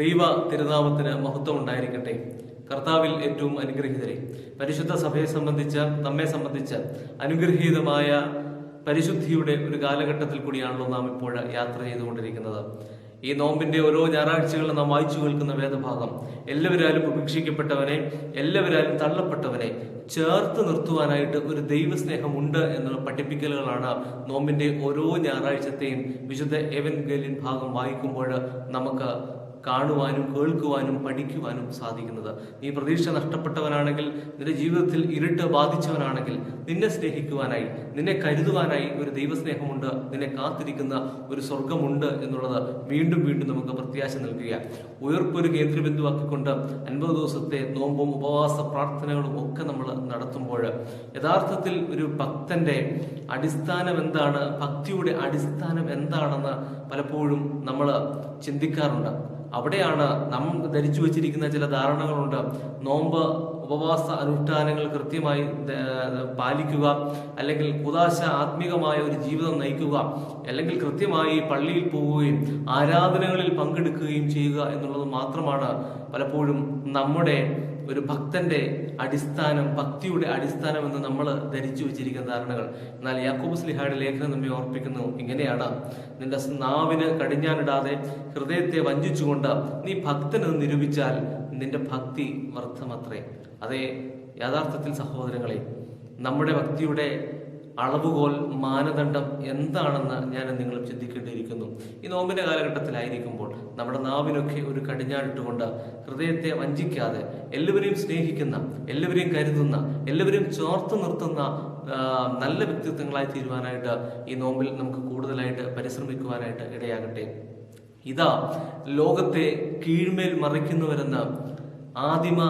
ദൈവ തിരുനാമത്തിന് മഹത്വം ഉണ്ടായിരിക്കട്ടെ കർത്താവിൽ ഏറ്റവും അനുഗ്രഹീതരെ. പരിശുദ്ധ സഭയെ സംബന്ധിച്ച് നമ്മെ സംബന്ധിച്ച് അനുഗ്രഹീതമായ പരിശുദ്ധിയുടെ ഒരു കാലഘട്ടത്തിൽ കൂടിയാണല്ലോ നാം ഇപ്പോൾ യാത്ര ചെയ്തുകൊണ്ടിരിക്കുന്നത്. ഈ നോമ്പിന്റെ ഓരോ ഞായറാഴ്ചകളിലും നാം വായിച്ചു കേൾക്കുന്ന വേദഭാഗം എല്ലാവരാലും ഉപേക്ഷിക്കപ്പെട്ടവനെ എല്ലാവരാലും തള്ളപ്പെട്ടവനെ ചേർത്ത് നിർത്തുവാനായിട്ട് ഒരു ദൈവസ്നേഹമുണ്ട് എന്നുള്ള പഠിപ്പിക്കലുകളാണ് നോമ്പിന്റെ ഓരോ ഞായറാഴ്ചത്തെയും വിശുദ്ധ എവൻ ഗലിൻ ഭാഗം വായിക്കുമ്പോൾ നമുക്ക് കാണുവാനും കേൾക്കുവാനും പഠിക്കുവാനും സാധിക്കുന്നത്. നീ പ്രതീക്ഷ നഷ്ടപ്പെട്ടവനാണെങ്കിൽ നിന്റെ ജീവിതത്തിൽ ഇരുട്ട് ബാധിച്ചവനാണെങ്കിൽ നിന്നെ സ്നേഹിക്കുവാനായി നിന്നെ കരുതുവാനായി ഒരു ദൈവസ്നേഹമുണ്ട് നിന്നെ കാത്തിരിക്കുന്ന ഒരു സ്വർഗമുണ്ട് എന്നുള്ളത് വീണ്ടും വീണ്ടും നമുക്ക് പ്രത്യാശ നൽകുക ഉയർപ്പൊരു കേന്ദ്രബിന്ദുവാക്കിക്കൊണ്ട് അൻപത് ദിവസത്തെ നോമ്പും ഉപവാസ പ്രാർത്ഥനകളും ഒക്കെ നമ്മൾ നടത്തുമ്പോൾ യഥാർത്ഥത്തിൽ ഒരു ഭക്തന്റെ അടിസ്ഥാനം എന്താണ്? ഭക്തിയുടെ അടിസ്ഥാനം എന്താണെന്ന് പലപ്പോഴും നമ്മൾ ചിന്തിക്കാറുണ്ട്. അവിടെയാണ് നാം ധരിച്ചു വച്ചിരിക്കുന്ന ചില ധാരണകളുണ്ട്. നോമ്പ് ഉപവാസ അനുഷ്ഠാനങ്ങൾ കൃത്യമായി പാലിക്കുക അല്ലെങ്കിൽ കുതാശ ആത്മീകമായ ഒരു ജീവിതം നയിക്കുക അല്ലെങ്കിൽ കൃത്യമായി പള്ളിയിൽ പോവുകയും ആരാധനകളിൽ പങ്കെടുക്കുകയും ചെയ്യുക എന്നുള്ളത് മാത്രമാണ് പലപ്പോഴും നമ്മുടെ ഒരു ഭക്തന്റെ അടിസ്ഥാനം ഭക്തിയുടെ അടിസ്ഥാനം എന്ന് നമ്മൾ ധരിച്ചു വെച്ചിരിക്കുന്ന ധാരണകൾ. എന്നാൽ യാക്കൂബ് സ്ലിഹായുടെ ലേഖനം നമ്മെ ഓർപ്പിക്കുന്നു. ഇങ്ങനെയാണ് നിന്റെ നാവിന് കടിഞ്ഞാനിടാതെ ഹൃദയത്തെ വഞ്ചിച്ചുകൊണ്ട് നീ ഭക്തനെന്ന് നിരൂപിച്ചാൽ നിന്റെ ഭക്തി വ്യർത്ഥമത്രേ. അതേ യഥാർത്ഥത്തിൽ സഹോദരങ്ങളെ നമ്മുടെ ഭക്തിയുടെ അളവുകോൽ മാനദണ്ഡം എന്താണെന്ന് ഞാൻ നിങ്ങൾ ചിന്തിക്കേണ്ടിയിരിക്കുന്നു. ഈ നോമ്പിന്റെ കാലഘട്ടത്തിലായിരിക്കുമ്പോൾ നമ്മുടെ നാവിനൊക്കെ ഒരു കടിഞ്ഞാണിട്ടുകൊണ്ട് ഹൃദയത്തെ വഞ്ചിക്കാതെ എല്ലാവരെയും സ്നേഹിക്കുന്ന എല്ലാവരെയും കരുതുന്ന എല്ലാവരെയും ചോർത്ത് നിർത്തുന്ന നല്ല വ്യക്തിത്വങ്ങളായി തീരുവാനായിട്ട് ഈ നോമ്പിൽ നമുക്ക് കൂടുതലായിട്ട് പരിശ്രമിക്കുവാനായിട്ട് ഇടയാകട്ടെ. ഇതാ ലോകത്തെ കീഴ്മേൽ മറിക്കുന്നവരെന്ന് ആദിമ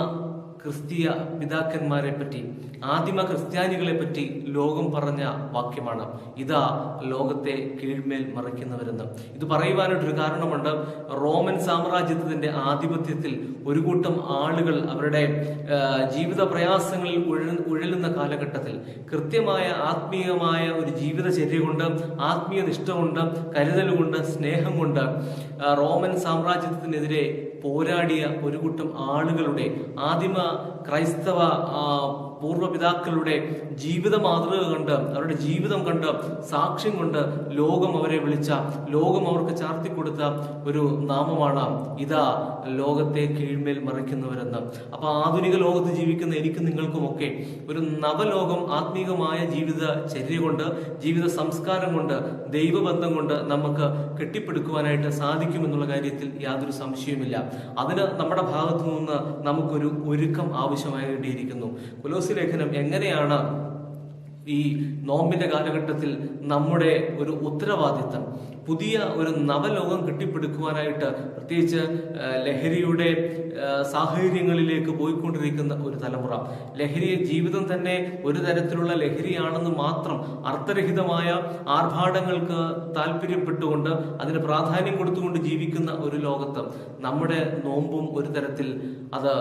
ക്രിസ്തീയ പിതാക്കന്മാരെ പറ്റി ആദിമ ക്രിസ്ത്യാനികളെ പറ്റി ലോകം പറഞ്ഞ വാക്യമാണ്. ഇതാ ലോകത്തെ കീഴ്മേൽ മറയ്ക്കുന്നവരെന്ന് ഇത് പറയുവാനായിട്ടൊരു കാരണമുണ്ട്. റോമൻ സാമ്രാജ്യത്തിന്റെ ആധിപത്യത്തിൽ ഒരു കൂട്ടം ആളുകൾ അവരുടെ ജീവിത പ്രയാസങ്ങളിൽ ഉഴലുന്ന കാലഘട്ടത്തിൽ കൃത്യമായ ആത്മീയമായ ഒരു ജീവിതചര്യ കൊണ്ട് ആത്മീയ നിഷ്ഠ കൊണ്ട് കരുതൽ സ്നേഹം കൊണ്ട് റോമൻ സാമ്രാജ്യത്തിനെതിരെ പോരാടിയ ഒരു കൂട്ടം ആളുകളുടെ ആദിമ ക്രൈസ്തവ ആ, പൂർവപിതാക്കളുടെ ജീവിത മാതൃക കണ്ട് അവരുടെ ജീവിതം കണ്ട് സാക്ഷ്യം കൊണ്ട് ലോകം അവരെ വിളിച്ച ലോകം അവർക്ക് ചാർത്തി കൊടുത്ത ഒരു നാമമാണ് ഇതാ ലോകത്തെ കീഴ്മേൽ മറിക്കുന്നവരെന്ന്. അപ്പൊ ആധുനിക ലോകത്ത് ജീവിക്കുന്ന എനിക്കും നിങ്ങൾക്കുമൊക്കെ ഒരു നവലോകം ആത്മീകമായ ജീവിത ചര്യ കൊണ്ട് ജീവിത സംസ്കാരം കൊണ്ട് ദൈവബന്ധം കൊണ്ട് നമുക്ക് കെട്ടിപ്പടുക്കുവാനായിട്ട് സാധിക്കുമെന്നുള്ള കാര്യത്തിൽ യാതൊരു സംശയവുമില്ല. അതിന് നമ്മുടെ ഭാഗത്തു നിന്ന് നമുക്കൊരു ഒരുക്കം ആവശ്യമായിട്ടിരിക്കുന്നു കുലോസി ലേഖനം എങ്ങനെയാണ് ഈ നോമ്പിന്റെ കാലഘട്ടത്തിൽ നമ്മുടെ ഒരു ഉത്തരവാദിത്തം? പുതിയ ഒരു നവലോകം കെട്ടിപ്പടുക്കുവാനായിട്ട് പ്രത്യേകിച്ച് ലഹരിയുടെ സാഹചര്യങ്ങളിലേക്ക് പോയിക്കൊണ്ടിരിക്കുന്ന ഒരു തലമുറ. ലഹരി ജീവിതം തന്നെ ഒരു തരത്തിലുള്ള ലഹരിയാണെന്ന് മാത്രം അർത്ഥരഹിതമായ ആർഭാടങ്ങൾക്ക് താല്പര്യപ്പെട്ടുകൊണ്ട് അതിന് പ്രാധാന്യം കൊടുത്തുകൊണ്ട് ജീവിക്കുന്ന ഒരു ലോകത്ത് നമ്മുടെ നോമ്പും ഒരു തരത്തിൽ അത്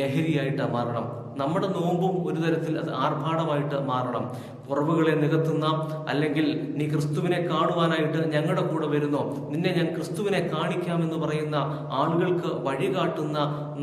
ലഹരിയായിട്ട് മാറണം. നമ്മുടെ നോമ്പും ഒരു തരത്തിൽ അത് ആർഭാടമായിട്ട് മാറണം. കുറവുകളെ നികത്തുന്ന അല്ലെങ്കിൽ നീ ക്രിസ്തുവിനെ കാണുവാനായിട്ട് ഞങ്ങളുടെ കൂടെ വരുന്നോ? നിന്നെ ഞാൻ ക്രിസ്തുവിനെ കാണിക്കാമെന്ന് പറയുന്ന ആളുകൾക്ക് വഴികാട്ടുന്ന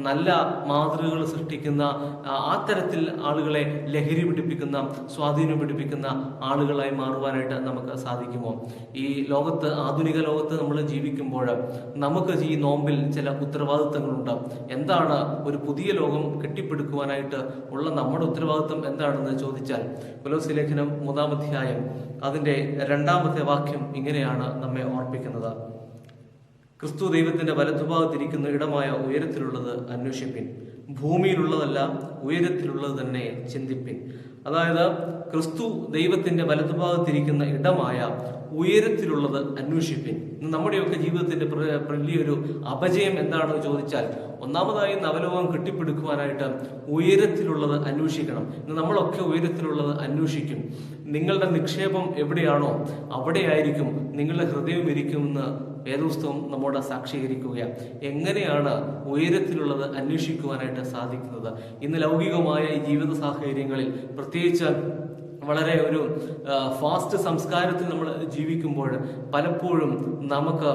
നല്ല മാതൃകകൾ സൃഷ്ടിക്കുന്ന ആ, തരത്തിൽ ആളുകളെ ലഹരി പിടിപ്പിക്കുന്ന സ്വാധീനം പിടിപ്പിക്കുന്ന ആളുകളായി മാറുവാനായിട്ട് നമുക്ക് സാധിക്കുമോ? ഈ ലോകത്ത് ആധുനിക ലോകത്ത് നമ്മൾ ജീവിക്കുമ്പോൾ നമുക്ക് ഈ നോമ്പിൽ ചില ഉത്തരവാദിത്തങ്ങളുണ്ട്. എന്താണ് ഒരു പുതിയ ലോകം കെട്ടിപ്പടുക്കുവാനായിട്ട് ഉള്ള നമ്മുടെ ഉത്തരവാദിത്വം എന്താണെന്ന് ചോദിച്ചാൽ കുലോസി ലേഖനം മൂന്നാമധ്യായം അതിന്റെ രണ്ടാമത്തെ വാക്യം ഇങ്ങനെയാണ് നമ്മെ ഓർപ്പിക്കുന്നത്. ക്രിസ്തു ദൈവത്തിന്റെ വലതുഭാഗത്തിരിക്കുന്ന ഇടമായ ഉയരത്തിലുള്ളത് അന്വേഷിപ്പിൻ. ഭൂമിയിലുള്ളതല്ല ഉയരത്തിലുള്ളത് തന്നെ ചിന്തിപ്പിൻ. അതായത് ക്രിസ്തു ദൈവത്തിന്റെ വലതുഭാഗത്തിരിക്കുന്ന ഇടമായ ഉയരത്തിലുള്ളത് അന്വേഷിപ്പിൻ. നമ്മുടെയൊക്കെ ജീവിതത്തിന്റെ വലിയൊരു അപജയം എന്താണെന്ന് ചോദിച്ചാൽ ഒന്നാമതായി നവലോകം കെട്ടിപ്പിടുക്കുവാനായിട്ട് ഉയരത്തിലുള്ളത് അന്വേഷിക്കണം. ഇന്ന് നമ്മളൊക്കെ ഉയരത്തിലുള്ളത് അന്വേഷിക്കും. നിങ്ങളുടെ നിക്ഷേപം എവിടെയാണോ അവിടെയായിരിക്കും നിങ്ങളുടെ ഹൃദയം ഇരിക്കുമെന്ന് വേദപുസ്തകം നമ്മോട് സാക്ഷീകരിക്കുകയാണ് എങ്ങനെയാണ് ഉയരത്തിലുള്ളത് അന്വേഷിക്കുവാനായിട്ട് സാധിക്കുന്നത്? ഇന്ന് ലൗകികമായ ജീവിത സാഹചര്യങ്ങളിൽ പ്രത്യേകിച്ച് വളരെ ഒരു ഫാസ്റ്റ് സംസ്കാരത്തിൽ നമ്മൾ ജീവിക്കുമ്പോൾ പലപ്പോഴും നമുക്ക്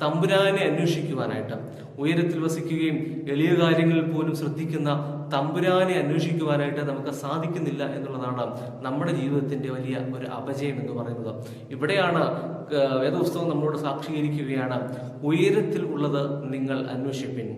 തമ്പുരാനെ അന്വേഷിക്കുവാനായിട്ട് ഉയരത്തിൽ വസിക്കുകയും എളിയ കാര്യങ്ങളിൽ പോലും ശ്രദ്ധിക്കുന്ന തമ്പുരാനെ അന്വേഷിക്കുവാനായിട്ട് നമുക്ക് സാധിക്കുന്നില്ല എന്നുള്ളതാണ് നമ്മുടെ ജീവിതത്തിന്റെ വലിയ ഒരു അപജയം എന്ന് പറയുന്നത്. ഇവിടെയാണ് വേദപുസ്തകം നമ്മളോട് സാക്ഷീകരിക്കുകയാണ് ഉയരത്തിൽ ഉള്ളത് നിങ്ങൾ അന്വേഷിപ്പിൻ.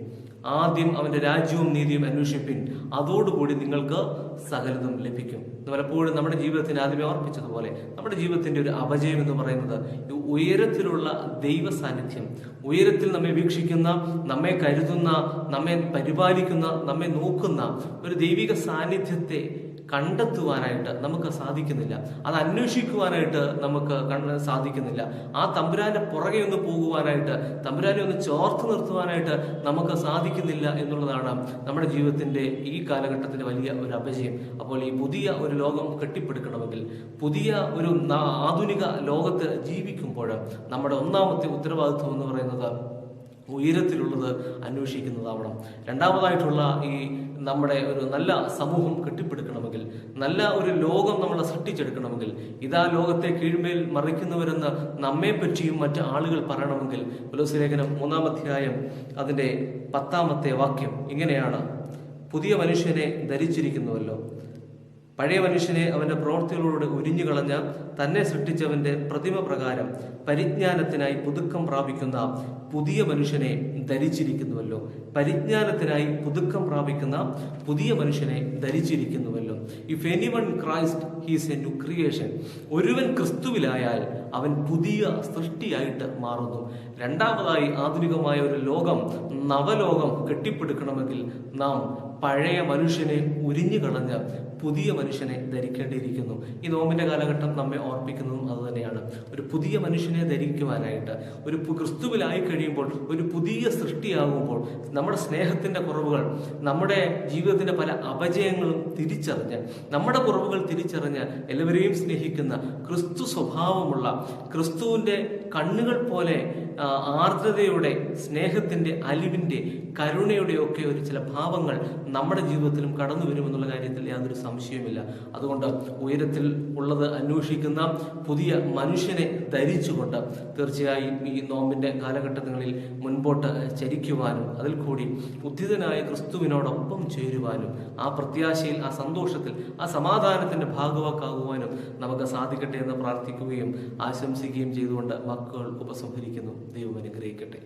ആദ്യം അവന്റെ രാജ്യവും നീതിയും അന്വേഷിപ്പിൻ. അതോടുകൂടി നിങ്ങൾക്ക് സകലതും ലഭിക്കും. പലപ്പോഴും നമ്മുടെ ജീവിതത്തിന് ആദ്യമേ ഓർപ്പിച്ചതുപോലെ നമ്മുടെ ജീവിതത്തിന്റെ ഒരു അപജയം എന്ന് പറയുന്നത് ഉയരത്തിലുള്ള ദൈവ സാന്നിധ്യം ഉയരത്തിൽ നമ്മെ വീക്ഷിക്കുന്ന നമ്മെ കരുതുന്ന നമ്മെ പരിപാലിക്കുന്ന നമ്മെ നോക്കുന്ന ഒരു ദൈവിക സാന്നിധ്യത്തെ കണ്ടെത്തുവാനായിട്ട് നമുക്ക് സാധിക്കുന്നില്ല. അത് അന്വേഷിക്കുവാനായിട്ട് നമുക്ക് സാധിക്കുന്നില്ല. ആ തമ്പുരാന്റെ പുറകെ ഒന്ന് പോകുവാനായിട്ട് തമ്പുരാനെ ഒന്ന് ചോർത്ത് നിർത്തുവാനായിട്ട് നമുക്ക് സാധിക്കുന്നില്ല എന്നുള്ളതാണ് നമ്മുടെ ജീവിതത്തിന്റെ ഈ കാലഘട്ടത്തിന്റെ വലിയ ഒരു അപജയം. അപ്പോൾ ഈ പുതിയ ഒരു ലോകം കെട്ടിപ്പടുക്കണമെങ്കിൽ പുതിയ ഒരു ആധുനിക ലോകത്ത് ജീവിക്കുമ്പോൾ നമ്മുടെ ഒന്നാമത്തെ ഉത്തരവാദിത്വം എന്ന് പറയുന്നത് ഉയരത്തിലുള്ളത് അന്വേഷിക്കുന്നതാവണം. രണ്ടാമതായിട്ടുള്ള ഈ നമ്മുടെ ഒരു നല്ല സമൂഹം കെട്ടിപ്പടുക്കണമെങ്കിൽ നല്ല ഒരു ലോകം നമ്മൾ സൃഷ്ടിച്ചെടുക്കണമെങ്കിൽ ഇതാ ലോകത്തെ കീഴ്മേൽ മറിക്കുന്നവരെന്ന് നമ്മെ പറ്റിയും മറ്റ് ആളുകൾ പറയണമെങ്കിൽ ലേഖനം മൂന്നാം അധ്യായം അതിന്റെ പത്താമത്തെ വാക്യം ഇങ്ങനെയാണ്. പുതിയ മനുഷ്യനെ ധരിച്ചിരിക്കുന്നുവല്ലോ. പഴയ മനുഷ്യനെ അവന്റെ പ്രവൃത്തികളോട് ഉരിഞ്ഞു കളഞ്ഞ തന്നെ സൃഷ്ടിച്ചവന്റെ പ്രതിമ പ്രകാരം പരിജ്ഞാനത്തിനായി പുതുക്കം പ്രാപിക്കുന്ന പുതിയ മനുഷ്യനെ ധരിച്ചിരിക്കുന്നുവല്ലോ. പരിജ്ഞാനത്തിനായി പുതുക്കം പ്രാപിക്കുന്ന പുതിയ മനുഷ്യനെ ധരിച്ചിരിക്കുന്നുവല്ലോ. If any one Christ he's a new creation ഒരുവൻ ക്രിസ്തുവിലായാൽ അവൻ പുതിയ സൃഷ്ടിയായിട്ട് മാറുന്നു. രണ്ടാമതായി ആധുനികമായ ഒരു ലോകം നവലോകം കെട്ടിപ്പടുക്കണമെങ്കിൽ നാം പഴയ മനുഷ്യനെ ഉരിഞ്ഞു കളഞ്ഞ് പുതിയ മനുഷ്യനെ ധരിക്കേണ്ടിയിരിക്കുന്നു. ഈ നോമ്പിന്റെ കാലഘട്ടം നമ്മെ ഓർപ്പിക്കുന്നതും അതുതന്നെയാണ് ഒരു പുതിയ മനുഷ്യനെ ധരിക്കുവാനായിട്ട് ഒരു ക്രിസ്തുവിലായി കഴിയുമ്പോൾ ഒരു പുതിയ സൃഷ്ടിയാകുമ്പോൾ നമ്മുടെ സ്നേഹത്തിന്റെ കുറവുകൾ നമ്മുടെ ജീവിതത്തിന്റെ പല അപജയങ്ങളും തിരിച്ചറിഞ്ഞ് നമ്മുടെ കുറവുകൾ തിരിച്ചറിഞ്ഞ് എല്ലാവരെയും സ്നേഹിക്കുന്ന ക്രിസ്തു സ്വഭാവമുള്ള ക്രിസ്തുവിന്റെ കണ്ണുകൾ പോലെ ആർദ്രതയുടെ സ്നേഹത്തിന്റെ അലിവിന്റെ കരുണയുടെ ഒക്കെ ഒരു ചില ഭാവങ്ങൾ നമ്മുടെ ജീവിതത്തിലും കടന്നു വരുമെന്നുള്ള കാര്യത്തിൽ യാതൊരു സംശയവുമില്ല. അതുകൊണ്ട് ഉയരത്തിൽ ഉള്ളത് അന്വേഷിക്കുന്ന പുതിയ മനുഷ്യനെ ധരിച്ചുകൊണ്ട് തീർച്ചയായും ഈ നോമ്പിന്റെ കാലഘട്ടങ്ങളിൽ മുൻപോട്ട് ചരിക്കുവാനും അതിൽ കൂടി ഉദ്ധിതനായ ക്രിസ്തുവിനോടൊപ്പം ചേരുവാനും ആ പ്രത്യാശയിൽ ആ സന്തോഷത്തിൽ ആ സമാധാനത്തിന്റെ ഭാഗവാക്കാകുവാനും നമുക്ക് സാധിക്കട്ടെ എന്ന് പ്രാർത്ഥിക്കുകയും ആശംസിക്കുകയും ചെയ്തുകൊണ്ട് വാക്കുകൾ ഉപസംഹരിക്കുന്നു. ദൈവം അനുഗ്രഹിക്കട്ടെ.